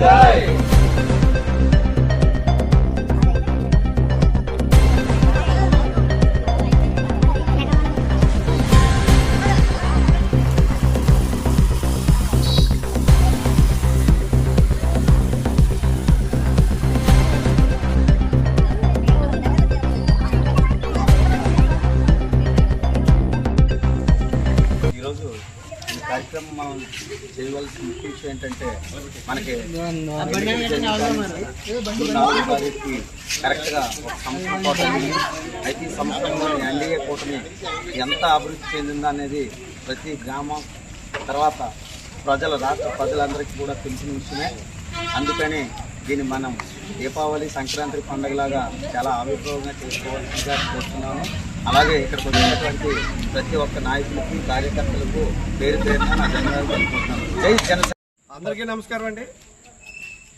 day. మనం చేయవలసిన ముఖ్య విషయం ఏంటంటే మనకి నాలుగో తారీఖుకి కరెక్ట్గా ఒక సంవత్సరం అయింది. అయితే ఈ సంవత్సరంలో ఎన్డీఏ కూటమి ఎంత అభివృద్ధి చెందిందో అనేది ప్రతి గ్రామం తర్వాత ప్రజల రాష్ట్ర ప్రజలందరికీ కూడా తెలిసిన విషయమే అందుకని దీన్ని మనం దీపావళి సంక్రాంతి పండుగలాగా చాలా ఆవిర్భావంగా చేసుకోవాల్సిందిగా కోరుతున్నాను అలాగే ఇక్కడికి వచ్చినటువంటి ప్రతి ఒక్క నాయకులకి కార్యకర్తలకు పేరు పేరున నా ధన్యవాదాలు జై అందరికీ నమస్కారం అండి.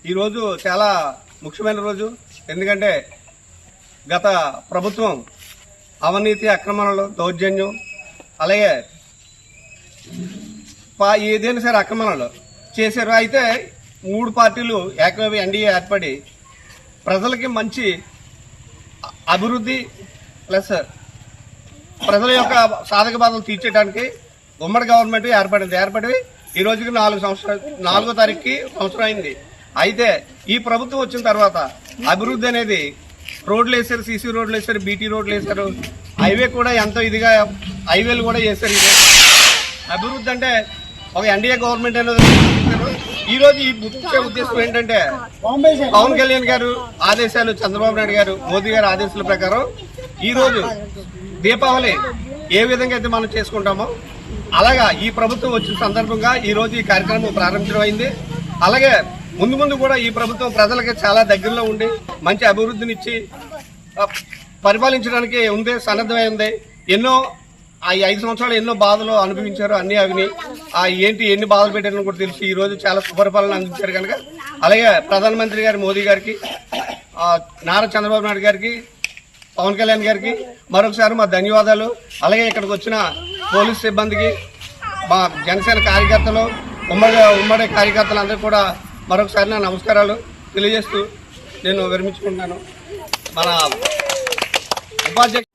ఈరోజు చాలా ముఖ్యమైన రోజు. ఎందుకంటే గత ప్రభుత్వం అవినీతి అక్రమణలు దౌర్జన్యం అలాగే పా- ఏదైనా సరే అక్రమణలు చేశారు. అయితే మూడు పార్టీలు ఏకమై ఎన్డీఏ ఏర్పడి ప్రజలకి మంచి అభివృద్ధి ప్లస్ ప్రజల యొక్క సాధక బాధలు తీర్చడానికి ఉమ్మడి గవర్నమెంట్ ఏర్పడింది. ఏర్పడి ఈ రోజుకి నాలుగు సంవత్సరాలు నాలుగో తారీఖుకి సంవత్సరం అయింది. అయితే ఈ ప్రభుత్వం వచ్చిన తర్వాత అభివృద్ధి అనేది రోడ్లు వేసారు సీసీ రోడ్లు వేశారు బీటీ రోడ్లు వేశారు. హైవే కూడా ఎంతో ఇదిగా హైవేలు కూడా వేశారు ఇదే. అభివృద్ధి అంటే ఒక ఎన్డీఏ గవర్నమెంట్ అనేది ఈ రోజు ఈ ముఖ్య ఉద్దేశం ఏంటంటే పవన్ కళ్యాణ్ గారు ఆదేశాలు చంద్రబాబు నాయుడు గారు మోదీ గారి ఆదేశాల ప్రకారం ఈ రోజు దీపావళి ఏ విధంగా అయితే మనం చేసుకుంటామో అలాగా ఈ ప్రభుత్వం వచ్చిన సందర్భంగా ఈ రోజు ఈ కార్యక్రమం ప్రారంభించడం అయింది. అలాగే ముందు ముందు కూడా ఈ ప్రభుత్వం ప్రజలకి చాలా దగ్గరలో ఉండి మంచి అభివృద్ధినిచ్చి పరిపాలించడానికి ఉంది సన్నద్ధమై ఉంది. ఎన్నో ఆ ఐదు సంవత్సరాలు ఎన్నో బాధలు అనుభవించారు అన్ని అవిని. ఆ ఏంటి ఎన్ని బాధలు పెట్టారని కూడా తెలిసి. ఈ రోజు చాలా సుపరిపాలన అందించారు కనుక. అలాగే ప్రధానమంత్రి గారి మోదీ గారికి నారా చంద్రబాబు నాయుడు గారికి పవన్ కళ్యాణ్ గారికి మరొకసారి మా ధన్యవాదాలు. అలాగే ఇక్కడికి వచ్చిన పోలీస్ సిబ్బందికి మా జనసేన కార్యకర్తలు ఉమ్మడి ఉమ్మడి కార్యకర్తలందరూ కూడా మరొకసారి నా నమస్కారాలు తెలియజేస్తూ నేను విరమించుకుంటున్నాను. మన ఉపాధ్యక్ష